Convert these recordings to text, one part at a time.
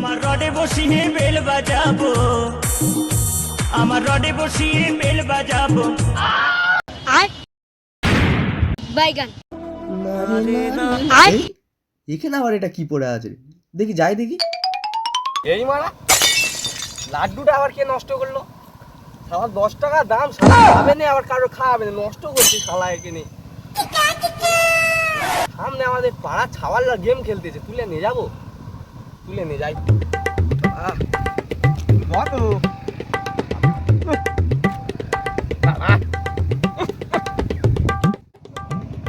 বসিয়ে বেল বাজাবো। আমার রডে বসিয়ে বেল বাজাবো। আর বাইগান আর এখানে আবার এটা কি পড়ে আছে? দেখি যাই দেখি। এই মারা লাড্ডুটা আবার কে নষ্ট করল? শালা দশ টাকা দাম শালা খাবে না আবার কারও খাওয়াবে না নষ্ট করছি শালা একে নিয়ে সামনে আমাদের পাড়া ছাওয়ালরা গেম খেলতেছে তুলে নিয়ে যাব? তুলে নিয়ে যাই। বাবা।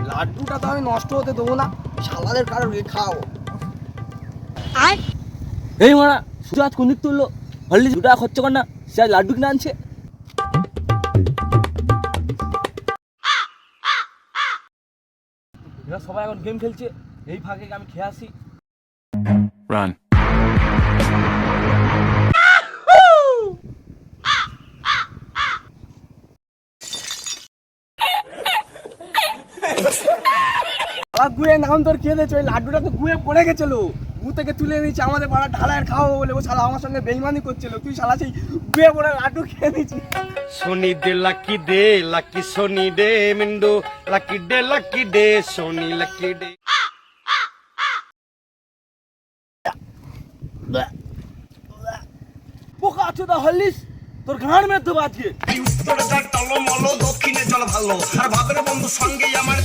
লাড্ডুটা তো আমি নষ্ট হতে দেবো না। শালাদের কারও খাও। এই মারা সুজা আজ কোন দিক তুললো? হল্লি দু টাকা খরচ কর না সে আজ লাড্ডু কিনে আনছে। এরা সবাই এখন গেম খেলছে। এই ফাঁকে আমি খেয়ে আসি। Run. নাম তোর খেয়ে দিয়েছে ওই লাড্ডুটা তো গুয়ে পড়ে গেছিল। গু থেকে তুলে আমাদের পাড়া ঢালায় খাওয়াবো বলে। ও শালা আমার সঙ্গে বেইমানি করছিল। তুই শালা সেই গুয়ে পড়ে লাড্ডু খেয়ে সোনি দে লাকি ডে লাকি সোনি মিন্ডু। লাকি ডে লাকি ডে সোনি লাকি ডে পোকা আছে তো হল্লিস তোর দক্ষিণে জল ভালো। আর ভাবের বন্ধু সঙ্গে আমার